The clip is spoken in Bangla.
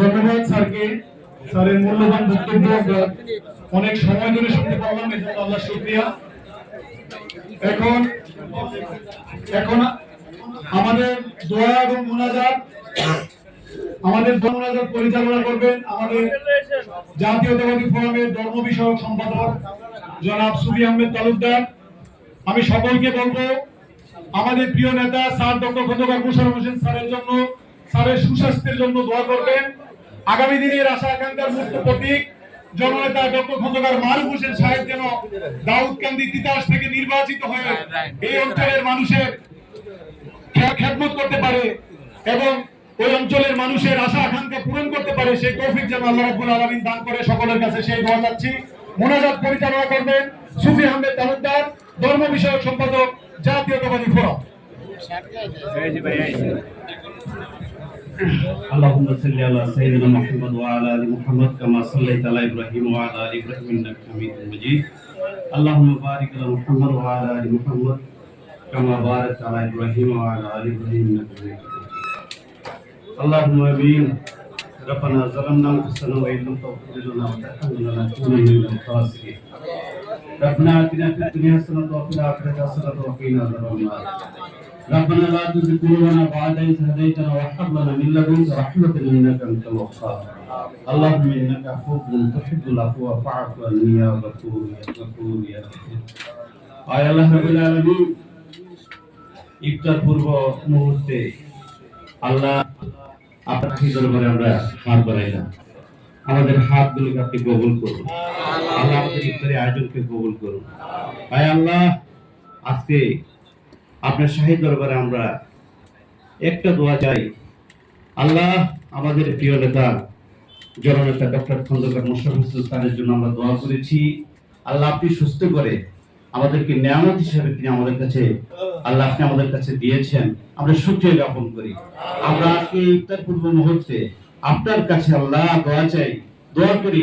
ধন্যবাদ স্যারকে। স্যারের মূল্যবান বক্তব্য অনেক সময় ধরে শুনতে পারলাম এজন্য আল্লাহ শুকরিয়া। এখন এখন আমাদের দোয়া এবং মোনাজাত, আমাদের দোয়া মোনাজাত পরিচালনা করবেন আমাদের জাতীয়তাবাদী ফোরামের ধর্ম বিষয়ক সম্পাদক জনাব সুবি আহমেদ তালুকদার। আমি সকলকে বলব, আমাদের প্রিয় নেতা, স্যার ডক্টর খন্দকার মুশারফ হোসেন স্যারের জন্য স্যারের সুস্বাস্থ্যের জন্য দোয়া করবেন। আগামী দিনের আশা আকাঙ্ক্ষার মূর্ত প্রতীক জননেতা ডক্টর খন্দকার মারুফ হোসেন সাহেব যেন দাউদকান্দি তিতাস থেকে নির্বাচিত হয়ে এই অঞ্চলের মানুষের খেদমত করতে পারে এবং ওই অঞ্চলের মানুষের আশা আকাঙ্ক্ষা পূরণ করতে পারে সেই তৌফিক যেন আল্লাহ রাব্বুল আলামিন দান করে সকলের কাছে সেই দোয়া যাচ্ছি মোনাজাত পরিচালনা করবেন সুফি আহমেদ তালুকদার ধর্ম বিষয়ক সম্পাদক জাতীয়তাবাদী ফোরাম। اللهم صل على سيدنا محمد وعلى آل محمد كما صليت على إبراهيم وعلى آل إبراهيم إنك حميد مجيد. اللهم بارك على محمد وعلى آل محمد كما باركت على إبراهيم وعلى آل إبراهيم إنك حميد مجيد. اللهم آمين. ربنا ظلمنا أنفسنا وإن لم تغفر لنا وترحمنا لنكونن من الخاسرين. ربنا آتنا في الدنيا حسنة وفي الآخرة حسنة وقنا عذاب النار. ربنا لا تزغ قلوبنا بعد إذ هديتنا وهب لنا من لدنك رحمة إنك أنت الوهاب اللهم إنك عفو تحب العفو فاعف عني يا غفور يا غفور يا غفور আয় আল্লাহ রাব্বুল আলামিন ইফতার পূর্ব মুহূর্তে আল্লাহ আপনার কি দরবারে আমরা হাত বাড়াইলাম আমাদের হাতগুলোকে আপনি কবুল করুন আল্লাহ আমাদের ইফতারের আয়োজনকে কবুল করুন আয় আল্লাহ আজকে আপনার শাহী দরবারে আমরা একটা দোয়া চাই। আল্লাহ আমাদের প্রিয় নেতা, জননেতা ডক্টর খন্দকার মোশারফ স্যারের জন্য আমরা দোয়া করেছি। আল্লাহ আপনি সুস্থ করে আমাদেরকে নিয়ামত হিসেবে তিনি আমাদের কাছে, আল্লাহ আপনি আমাদের কাছে দিয়েছেন। আমরা সুখে জ্ঞাপন করি। আমরা আজকে ইফতার পূর্ব মুহূর্তে আপনার কাছে আল্লাহ দোয়া চাই। দোয়া করি